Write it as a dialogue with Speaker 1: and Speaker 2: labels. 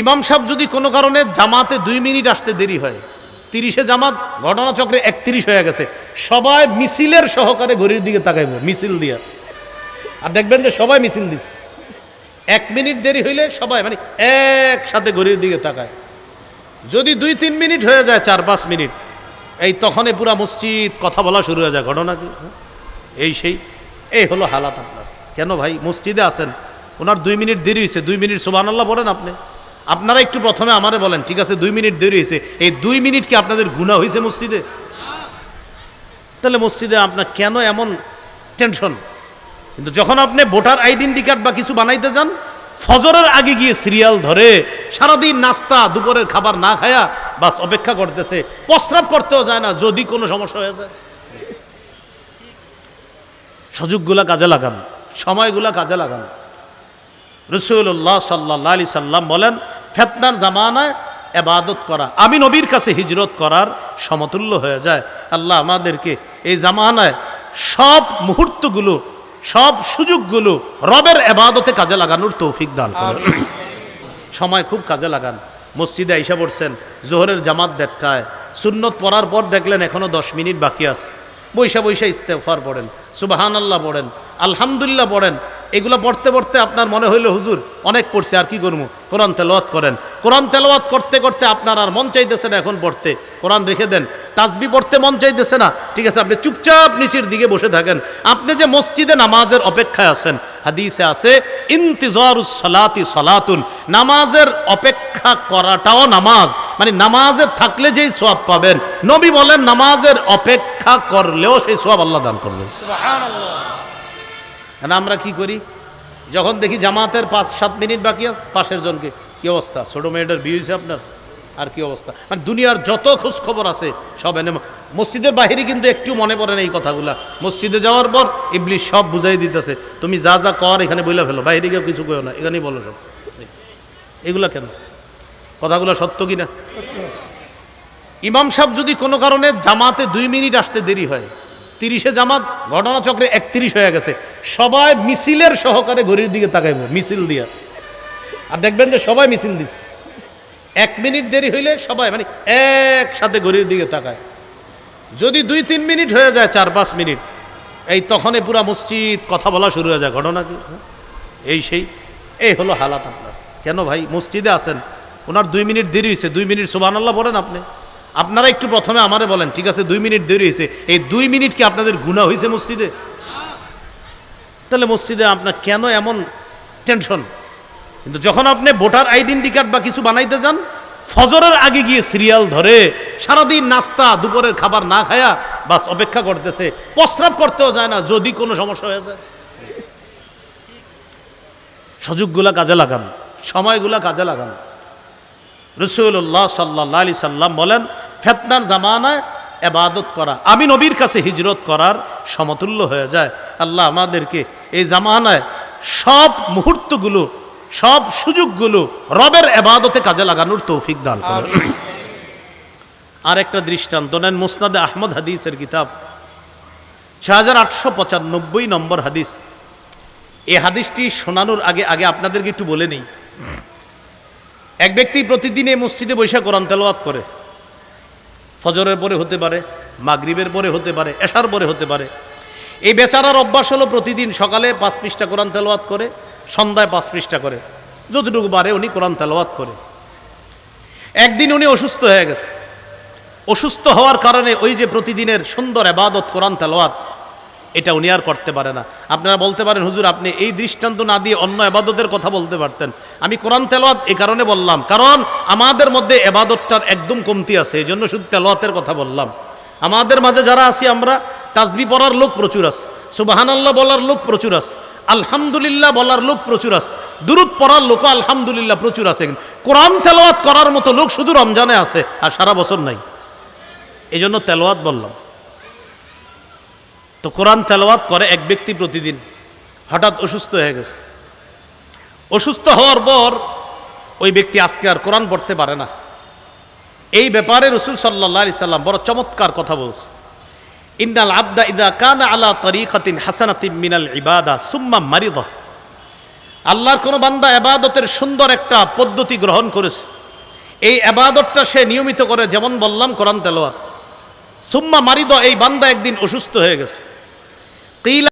Speaker 1: ইমাম সাহেব যদি কোনো কারণে জামাতে দুই মিনিট আসতে দেরি হয়, তিরিশে জামাত, ঘটনাচক্রে একত্রিশ হয়ে গেছে, সবাই মিছিলের সহকারে ঘড়ির দিকে তাকাইব, মিছিল দিয়া। আর দেখবেন যে সবাই মিছিল দিস এক মিনিট দেরি হইলে সবাই মানে একসাথে ঘড়ির দিকে তাকায়। যদি দুই তিন মিনিট হয়ে যায়, চার পাঁচ মিনিট, এই তখনই পুরা মসজিদ কথা বলা শুরু হয়ে যায়, ঘটনা কি? হ্যাঁ? এই সেই, এই হলো হালাত আপনার। কেন ভাই, মসজিদে আছেন, ওনার দুই মিনিট দেরি হয়েছে দুই মিনিট সুবান আল্লাহ বলেন আপনি। আপনারা একটু প্রথমে আমারে বলেন, ঠিক আছে? দুই মিনিট দেরি হয়েছে। এই দুই মিনিট কি আপনাদের গুণা হয়েছে মসজিদে? তাহলে মসজিদে আপনার কেন এমন টেনশন কিন্তু যখন আপনি ভোটার আইডেন্টি কার্ড বা কিছু বানাইতে যান, ফজরের আগে গিয়ে সিরিয়াল ধরে, সারাদিন নাস্তা, দুপুরের খাবার না খায়া বাস অপেক্ষা করতেছে। প্রস্রাব করতেও যায় না, যদি কোনো সমস্যা হয়ে যায়। সুযোগগুলা কাজে লাগান, সময়গুলা কাজে লাগান। রসুল্লাহ সাল্লাহ আলি সাল্লাম বলেন ফেতনার জামানায় এবাদত করা। আমি নবীর কাছে হিজরত করার সমতুল্য হয়ে যায়। আল্লাহ আমাদেরকে এই জামানায় সব মুহূর্তগুলো সব সুযোগগুলো রবের এবাদতে কাজে লাগানোর তৌফিক দান করেন। সময় খুব কাজে লাগান। মসজিদে আইসা পড়ছেন জোহরের জামাত দেড়টায়। সুন্নত পড়ার পর দেখলেন এখনও দশ মিনিট বাকি আছে। বৈশা বৈশা ইস্তেফার পড়েন সুবাহান আল্লাহ পড়েন আলহামদুলিল্লাহ পড়েন। এগুলো পড়তে পড়তে আপনার মনে হইল, হুজুর, অনেক পড়ছে, আর কি করব? কোরআন তেলাওয়াত করেন। কোরআন তেলাওয়াত করতে করতে আপনার আর মন চাইতেছে না এখন পড়তে। কোরআন রেখে দেন। তাসবি পড়তে মন চাইতেছে না। ঠিক আছে, আপনি চুপচাপ নিচের দিকে বসে থাকেন। আপনি যে মসজিদে নামাজের অপেক্ষায় আছেন, হাদিসে আছে, ইন্তিজারুস সালাতি সালাতুন। নামাজের অপেক্ষা করাটাও নামাজ। মানে নামাজে থাকলে যেই সোয়াব পাবেন। নবী বলেন, নামাজের অপেক্ষা করলেও সেই সোয়াব আল্লাহ দান করবে না আমরা কি করি? যখন দেখি জামাতের পাঁচ, সাত মিনিট বাকি আছে, পাশের জনকে কি অবস্থা? ছোটো মেয়েটার বিয়ে হয়েছে আপনার? আর কি অবস্থা? মানে দুনিয়ার যত খোঁজ খবর আছে, সব এনে মসজিদের বাহিরে কিন্তু একটু মনে পড়ে না এই কথাগুলা। মসজিদে যাওয়ার পর ইবলিশ সব বুঝাই দিতেছে, তুমি যা যা কর, এখানে বইলা ফেলো বাইরে গিয়ে কিছু কেউ না, এখানেই বলো সব। এগুলা কেন? কথাগুলো সত্য কি না ইমাম সাহেব যদি কোনো কারণে জামাতে দুই মিনিট আসতে দেরি হয় তিরিশে জামাত, ঘটনাচক্রে একত্রিশ হয়ে গেছে। সবাই মিছিলের সহকারে ঘড়ির দিকে তাকাইব, মিছিল দিয়া। আর দেখবেন যে সবাই মিছিল দিস এক মিনিট দেরি হইলে সবাই মানে একসাথে ঘড়ির দিকে তাকায়। যদি দুই, তিন মিনিট হয়ে যায়, চার, পাঁচ মিনিট, এই তখনই পুরা মসজিদ, কথা বলা শুরু হয়ে যায়। ঘটনা কি? হ্যাঁ? এই সেই, এই হলো হালাত আপনার। কেন ভাই? মসজিদে আছেন, ওনার দুই মিনিট দেরি হয়েছে দুই মিনিট সুবান আল্লাহ বলেন আপনি। আপনারা একটু প্রথমে আমারে বলেন, ঠিক আছে, দুই মিনিট দেরি হয়েছে। এই দুই মিনিট কি আপনাদের গুণা হয়েছে মসজিদে? তাহলে মসজিদে আপনার কেন এমন টেনশন কিন্তু যখন আপনি ভোটার আইডেন্টি কার্ড বা কিছু বানাইতে যান, ফজরের আগে গিয়ে সিরিয়াল ধরে, সারাদিন নাস্তা, দুপুরের খাবার না খায়া বাস অপেক্ষা করতেছে, প্রস্রাব করতেও যায় না, যদি কোনো সমস্যা হয়ে যায়। সুযোগগুলা কাজে লাগান, সময়গুলা কাজে লাগান। রসুল্লাহ সাল্লাহ আলি সাল্লাম বলেন ফেতনার জামানায় এবাদত করা আমি নবীর কাছে হিজরত করার সমতুল্য হয়ে যায়। আল্লাহ আমাদেরকে এই জামানায় সব মুহূর্তগুলো সব সুযোগগুলো রবের এবাদতে কাজে লাগানোর তৌফিক দান করে আর একটা দৃষ্টান্ত নেন মুসনাদে আহমদ হাদিসের কিতাব ছয় হাজার আটশো পঁচানব্বই নম্বর হাদিস। এ হাদিসটি শোনানোর আগে আগে আপনাদেরকে একটু বলে নেই। এক ব্যক্তি প্রতিদিন এই মসজিদে বৈশা কোরআন তেলাওয়াত করে। ফজরের পরে হতে পারে, মাগরিবের পরে হতে পারে, এশার পরে হতে পারে। এই বেচারার অভ্যাস হলো প্রতিদিন সকালে পাঁচ পৃষ্ঠা কোরআন তেলাওয়াত করে, সন্ধ্যায় পাঁচ পৃষ্ঠা করে। যতটুকু বারে উনি কোরআন তেলাওয়াত করে। একদিন উনি অসুস্থ হয়ে গেছে। অসুস্থ হওয়ার কারণে ওই যে প্রতিদিনের সুন্দর আবাদত কোরআন তেলাওয়াত এটা উনি আর করতে পারে না। আপনারা বলতে পারেন, হুজুর, আপনি এই দৃষ্টান্ত না দিয়ে অন্য এবাদতের কথা বলতে পারতেন। আমি কোরআন তেলাওয়াত এই কারণে বললাম, কারণ আমাদের মধ্যে এবাদতটার একদম কমতি আছে এই জন্য শুধু তেলাওয়াতের কথা বললাম। আমাদের মাঝে যারা আছি আমরা, তাজবি পড়ার লোক প্রচুর আছে সুবাহান আল্লাহ বলার লোক প্রচুর আছে, আলহামদুলিল্লাহ বলার লোক প্রচুর আছে, দুরুদ পড়ার লোক আলহামদুলিল্লাহ প্রচুর আছে কোরআন তেলাওয়াত করার মতো লোক শুধু রমজানে আছে আর সারা বছর নাই। এই জন্য তেলাওয়াত বললাম। তো কোরআন তেলাওয়াত করে এক ব্যক্তি প্রতিদিন, হঠাৎ অসুস্থ হয়ে গেছে। অসুস্থ হওয়ার পর ওই ব্যক্তি আজকে আর কোরআন পড়তে পারে না। এই ব্যাপারে রসুল সাল্লাহ সাল্লাম বড় চমৎকার কথা বলছে। ইন্নাল আবদা ইদা কানা আলা তরিকাতিন হাসানাতিন মিনাল ইবাদা সুম্মা মারিদ। আল্লাহর কোনো বান্দা এবাদতের সুন্দর একটা পদ্ধতি গ্রহণ করেছে। এই এবাদতটা সে নিয়মিত করে, যেমন বললাম কোরআন তেলোয়াত সুম্মা মারিদ, এই বান্দা একদিন অসুস্থ হয়ে গেছে। Kila